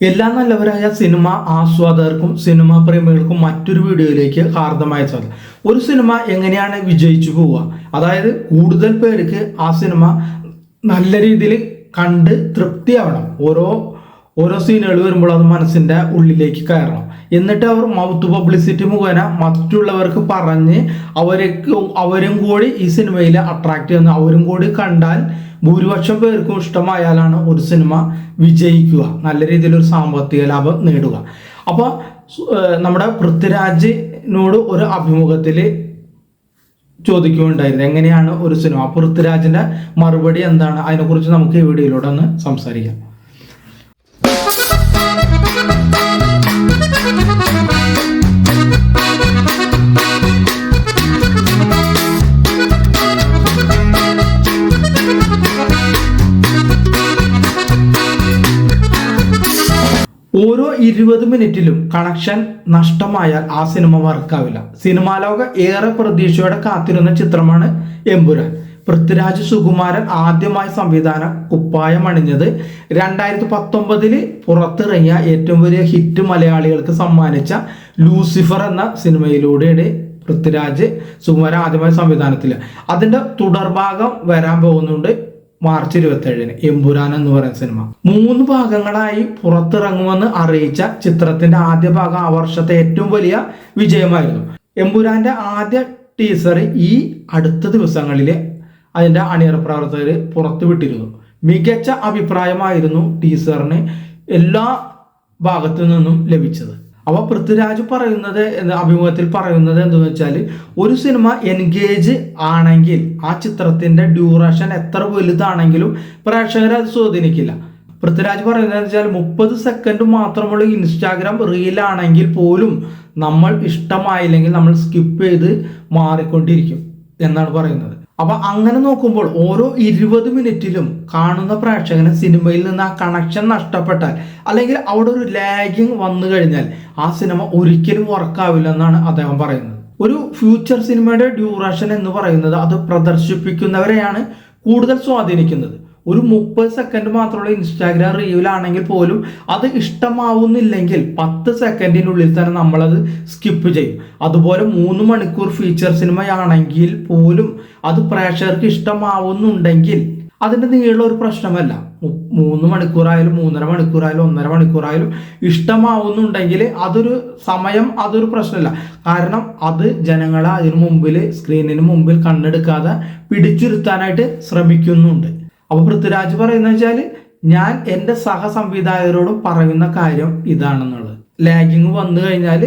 എല്ലാ നല്ലവരായ cinema ആസ്വാദകർക്കും cinema പ്രേമികൾക്കും മറ്റൊരു വീഡിയോയിലേക്ക് ഹാർദമായ സ്വാഗതം. ഒരു സിനിമ എങ്ങനെയാണ് വിജയിച്ചു പോവുക? അതായത് കൂടുതൽ പേർക്ക് ആ സിനിമ നല്ല രീതിയിൽ കണ്ട് തൃപ്തിയാവണം. ഓരോ ഓരോ സീനുകൾ വരുമ്പോൾ അത് മനസ്സിന്റെ ഉള്ളിലേക്ക് കയറണം. എന്നിട്ട് അവർ മൗത്ത് പബ്ലിസിറ്റി മുഖേന മറ്റുള്ളവർക്ക് പറഞ്ഞ് അവർക്ക് അവരും കൂടി ഈ സിനിമയിൽ അട്രാക്റ്റ് ചെയ്യുന്ന അവരും കൂടി കണ്ടാൽ ഭൂരിപക്ഷം പേർക്കും ഇഷ്ടമായാലാണ് ഒരു സിനിമ വിജയിക്കുക. നല്ല രീതിയിൽ ഒരു സാമ്പത്തിക ലാഭം നേടുക. അപ്പോൾ നമ്മുടെ പൃഥ്വിരാജിനോട് ഒരു അഭിമുഖത്തിൽ ചോദിക്കുകയുണ്ടായിരുന്നു. എങ്ങനെയാണ് ഒരു സിനിമ? പൃഥ്വിരാജിന്റെ മറുപടി എന്താണ്? അതിനെക്കുറിച്ച് നമുക്ക് ഈ വീഡിയോയിലൂടെ ഒന്ന് സംസാരിക്കാം. ഓരോ ഇരുപത് മിനിറ്റിലും കണക്ഷൻ നഷ്ടമായാൽ ആ സിനിമ വർക്കാവില്ല സിനിമാ ലോക ഏറെ പ്രതീക്ഷയോടെ കാത്തിരുന്ന ചിത്രമാണ് എമ്പുരാൻ. പൃഥ്വിരാജ് സുകുമാരൻ ആദ്യമായി സംവിധാനം കുപ്പായം അണിഞ്ഞത് രണ്ടായിരത്തി പത്തൊമ്പതിൽ പുറത്തിറങ്ങിയ ഏറ്റവും വലിയ ഹിറ്റ് മലയാളികൾക്ക് സമ്മാനിച്ച ലൂസിഫർ എന്ന സിനിമയിലൂടെയാണ് പൃഥ്വിരാജ് സുകുമാരൻ ആദ്യമായി സംവിധാനത്തിൽ അതിന്റെ തുടർഭാഗം വരാൻ പോകുന്നുണ്ട് മാർച്ച് ഇരുപത്തേഴിന് എമ്പുരാൻ എന്ന് പറയുന്ന സിനിമ. മൂന്ന് ഭാഗങ്ങളായി പുറത്തിറങ്ങുമെന്ന് അറിയിച്ച ചിത്രത്തിന്റെ ആദ്യ ഭാഗം ആ വർഷത്തെ ഏറ്റവും വലിയ വിജയമായിരുന്നു. എമ്പുരാന്റെ ആദ്യ ടീസർ ഈ അടുത്ത ദിവസങ്ങളിൽ അതിന്റെ അണിയറ പ്രവർത്തകർ പുറത്തുവിട്ടിരുന്നു. മികച്ച അഭിപ്രായമായിരുന്നു ടീസറിന് എല്ലാ ഭാഗത്തു നിന്നും ലഭിച്ചത്. അപ്പോൾ പൃഥ്വിരാജ് പറയുന്നത് അഭിമുഖത്തിൽ പറയുന്നത് എന്തെന്ന് വെച്ചാൽ ഒരു സിനിമ എൻഗേജ് ആണെങ്കിൽ ആ ചിത്രത്തിന്റെ ഡ്യൂറേഷൻ എത്ര വലുതാണെങ്കിലും പ്രേക്ഷകരെ അത് സ്വാധീനിക്കില്ല. പൃഥ്വിരാജ് പറയുന്നത് വെച്ചാൽ മുപ്പത് സെക്കൻഡ് മാത്രമുള്ള ഇൻസ്റ്റാഗ്രാം റീലാണെങ്കിൽ പോലും നമ്മൾ ഇഷ്ടമായില്ലെങ്കിൽ നമ്മൾ സ്കിപ്പ് ചെയ്ത് മാറിക്കൊണ്ടിരിക്കും എന്നാണ് പറയുന്നത്. അപ്പൊ അങ്ങനെ നോക്കുമ്പോൾ ഓരോ ഇരുപത് മിനിറ്റിലും കാണുന്ന പ്രേക്ഷകന് സിനിമയിൽ നിന്ന് ആ കണക്ഷൻ നഷ്ടപ്പെട്ടാൽ അല്ലെങ്കിൽ അവിടെ ഒരു ലാഗിങ് വന്നു കഴിഞ്ഞാൽ ആ സിനിമ ഒരിക്കലും വർക്കാവില്ല എന്നാണ് അദ്ദേഹം പറയുന്നത്. ഒരു ഫ്യൂച്ചർ സിനിമയുടെ ഡ്യൂറേഷൻ എന്ന് പറയുന്നത് അത് പ്രദർശിപ്പിക്കുന്നവരെയാണ് കൂടുതൽ സ്വാധീനിക്കുന്നത്. ഒരു മുപ്പത് സെക്കൻഡ് മാത്രമുള്ള ഇൻസ്റ്റാഗ്രാം റീവിലാണെങ്കിൽ പോലും അത് ഇഷ്ടമാവുന്നില്ലെങ്കിൽ പത്ത് സെക്കൻഡിനുള്ളിൽ തന്നെ നമ്മളത് സ്കിപ്പ് ചെയ്യും. അതുപോലെ മൂന്ന് മണിക്കൂർ ഫീച്ചർ സിനിമയാണെങ്കിൽ പോലും അത് പ്രേക്ഷകർക്ക് ഇഷ്ടമാവുന്നുണ്ടെങ്കിൽ അതിന്റെ നീളം ഒരു പ്രശ്നമല്ല. മൂന്ന് മണിക്കൂറായാലും മൂന്നര മണിക്കൂറായാലും ഒന്നര മണിക്കൂറായാലും ഇഷ്ടമാവുന്നുണ്ടെങ്കിൽ അതൊരു സമയം അതൊരു പ്രശ്നമല്ല. കാരണം അത് ജനങ്ങളെ അതിനു മുമ്പിൽ സ്ക്രീനിന് മുമ്പിൽ കണ്ണെടുക്കാതെ പിടിച്ചിരുത്താനായിട്ട് ശ്രമിക്കുന്നുണ്ട്. അപ്പൊ പൃഥ്വിരാജ് പറയുന്നത് വെച്ചാൽ ഞാൻ എന്റെ സഹസംവിധായകരോടും പറയുന്ന കാര്യം ഇതാണെന്നുള്ളത്. ലാഗിങ് വന്നു കഴിഞ്ഞാൽ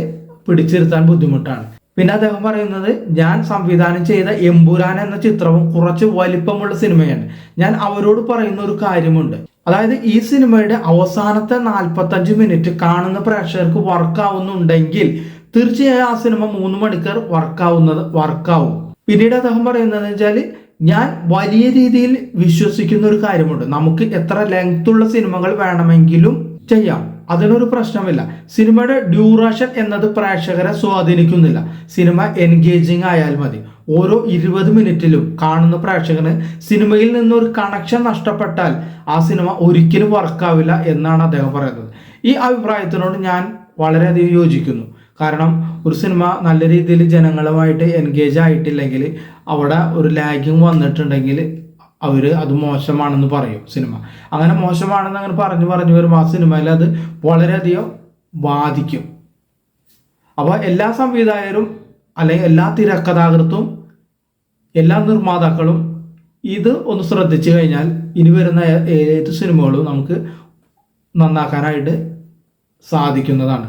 പിടിച്ചിരുത്താൻ ബുദ്ധിമുട്ടാണ്. പിന്നെ അദ്ദേഹം പറയുന്നത് ഞാൻ സംവിധാനം ചെയ്ത എമ്പുരാൻ എന്ന ചിത്രവും കുറച്ച് വലിപ്പമുള്ള സിനിമയാണ്. ഞാൻ അവരോട് പറയുന്ന ഒരു കാര്യമുണ്ട്. അതായത് ഈ സിനിമയുടെ അവസാനത്തെ നാൽപ്പത്തഞ്ച് മിനിറ്റ് കാണുന്ന പ്രേക്ഷകർക്ക് വർക്കാവുന്നുണ്ടെങ്കിൽ തീർച്ചയായും ആ സിനിമ മൂന്ന് മണിക്കൂർ വർക്കാവുന്നത് വർക്കാവും പിന്നീട് അദ്ദേഹം പറയുന്നത് വെച്ചാൽ ഞാൻ വലിയ രീതിയിൽ വിശ്വസിക്കുന്ന ഒരു കാര്യമുണ്ട്. നമുക്ക് എത്ര ലെങ്ത് ഉള്ള സിനിമകൾ വേണമെങ്കിലും ചെയ്യാം. അതിനൊരു പ്രശ്നമില്ല. സിനിമയുടെ ഡ്യൂറേഷൻ എന്നത് പ്രേക്ഷകരെ സ്വാധീനിക്കുന്നില്ല. സിനിമ എൻഗേജിങ് ആയാൽ മതി. ഓരോ ഇരുപത് മിനിറ്റിലും കാണുന്ന പ്രേക്ഷകന് സിനിമയിൽ നിന്നൊരു കണക്ഷൻ നഷ്ടപ്പെട്ടാൽ ആ സിനിമ ഒരിക്കലും വർക്കാവില്ല എന്നാണ് അദ്ദേഹം പറയുന്നത്. ഈ അഭിപ്രായത്തിനോട് ഞാൻ വളരെയധികം യോജിക്കുന്നു. കാരണം ഒരു സിനിമ നല്ല രീതിയിൽ ജനങ്ങളുമായിട്ട് എൻഗേജ് ആയിട്ടില്ലെങ്കിൽ അവിടെ ഒരു ലാഗിങ് വന്നിട്ടുണ്ടെങ്കിൽ അവർ അത് മോശമാണെന്ന് പറയും സിനിമ അങ്ങനെ മോശമാണെന്ന് അങ്ങനെ പറഞ്ഞു പറഞ്ഞു വരുമ്പോൾ ആ സിനിമയിൽ അത് വളരെയധികം ബാധിക്കും. അപ്പോൾ എല്ലാ സംവിധായകരും അല്ലെങ്കിൽ എല്ലാ തിരക്കഥാകൃത്തും എല്ലാ നിർമ്മാതാക്കളും ഇത് ഒന്ന് ശ്രദ്ധിച്ചു കഴിഞ്ഞാൽ ഇനി വരുന്ന ഏത് സിനിമകളും നമുക്ക് നന്നാക്കാനായിട്ട് സാധിക്കുന്നതാണ്.